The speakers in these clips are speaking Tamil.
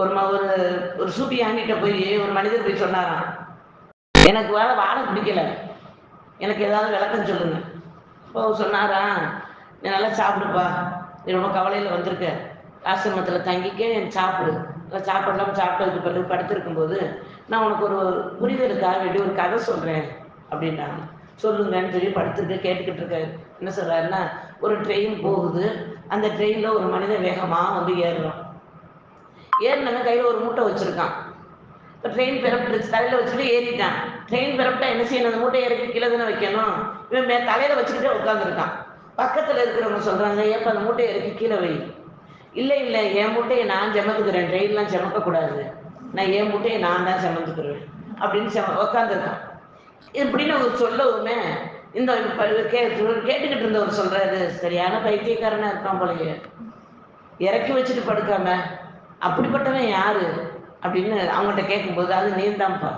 ஒரு ஒரு ஒரு சூப்பி போய் ஒரு மனிதர் போய் சொன்னாராம் எனக்கு வேலை வாழ பிடிக்கல. எனக்கு ஏதாவது விளக்கம் சொல்லுங்க. இப்போ சொன்னாரா நீ நல்லா சாப்பிடுப்பா. நீ ரொம்ப கவலையில் வந்திருக்க. ஆசிரமத்தில் தங்கிக்க என் சாப்பிடு. நல்லா சாப்பிடலாம் சாப்பிட்டதுக்கு பிறகு படுத்திருக்கும்போது நான் உனக்கு ஒரு புரிதலுக்காக வேண்டி ஒரு கதை சொல்கிறேன் அப்படின்னாங்க. சொல்லுங்கன்னு சொல்லி படுத்துட்டு கேட்டுக்கிட்டு இருக்காரு என்ன சொல்கிறாருன்னா ஒரு ட்ரெயின் போகுது. அந்த ட்ரெயினில் ஒரு மனிதன் வேகமாக வந்து ஏறுறான். ஏறினவன் கையில் ஒரு மூட்டை வச்சுருக்கான். இப்போ ட்ரெயின் பிறப்பிடுச்சு தலையில் வச்சுட்டு ஏறிட்டான். ட்ரெயின் பிறப்பிட்டா என்ன செய்யணும்? அந்த மூட்டை இறக்கி கீழே தானே வைக்கணும்? இவன் மே தலையில் வச்சுக்கிட்டே உட்காந்துருக்கான் பக்கத்தில் இருக்கிறவங்க சொல்கிறாங்க ஏப்பா அந்த மூட்டையை இறக்கி கீழே வை. இல்லை இல்லை என் மூட்டையை நான் சுமந்துக்கிறேன். ட்ரெயின்லாம் சுமக்கக்கூடாது. நான் என் மூட்டையை நான் தான் சமந்துக்கிறேன் அப்படின்னு சும உட்காந்துருக்கான் இப்படின்னு அவர் சொல்லவுமே இந்த கே கேட்டுக்கிட்டு இருந்தவர் சொல்றாரு சரியான பைத்தியக்காரனா இருக்கான் போலயே. இறக்கி வச்சுட்டு படுக்காம அப்படிப்பட்டவன் யாரு? அப்படின்னு அவங்கள்ட்ட கேட்கும்போது அது நீந்தான்ப்பா.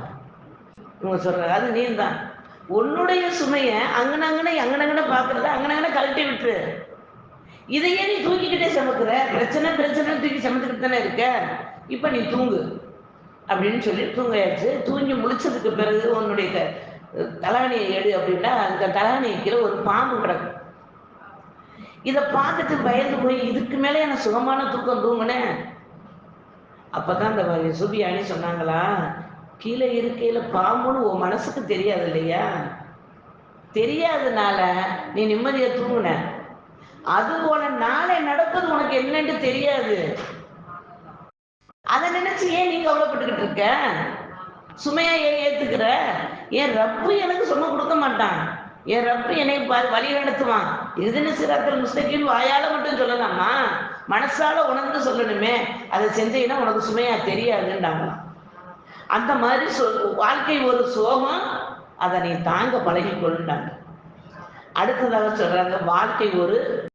இவங்க சொல்றாரு அது நீந்தான். உன்னுடைய சுமையை அங்கனங்கன அங்கனங்கன பார்க்கறத அங்கனங்கன கழட்டி விட்டுரு. இதையே நீ தூக்கிக்கிட்டே சமைக்கிற. பிரச்சனை பிரச்சனை தூக்கி சமைச்சுக்கிட்டு தானே இருக்க. இப்போ நீ தூங்கு. அப்படின்னு சொல்லி தூங்காச்சு தூங்கி முழிச்சதுக்கு பிறகு உன்னுடைய க- எடு அப்படின்னா அந்த தலகாணி கீழே ஒரு பாம்பு கிடக்கும். இதை பார்த்துட்டு பயந்து போய் இதுக்கு மேலே எனக்கு சுகமான தூக்கம் தூங்குனேன். அப்பதான் அந்த சுபியானி சொன்னாங்களா? கீழே இருக்கையில பாம்புன்னு உன் மனசுக்கு தெரியாது இல்லையா? தெரியாதனால நீ நிம்மதியா தூங்குன. அது போல நாளை நடப்பது உனக்கு என்னன்னு தெரியாது. அதை நினைச்சு ஏன் நீ கவலைப்பட்டுக்கிட்டு இருக்க? சுமையா ஏன் ஏத்துக்கிற? ஏன் ரப்பு எனக்கு சும்மா கொடுக்க மாட்டான். என் ரப்பு என்னை ப- வழி நடத்துவான் எதுன்னு சிறாக்கள் முஸ்தகின் வாயால மட்டும் சொல்லலாமா? மனசால உணர்ந்து சொல்லணுமே. அதை செஞ்சீங்கன்னா உனக்கு சுமையா தெரியாதுன்றாங்க. அந்த மாதிரி சொல் வாழ்க்கை ஒரு சோகம் அதை நீ தாங்க பழகி கொள்ளுண்டாங்க அடுத்ததாக சொல்றாங்க வாழ்க்கை ஒரு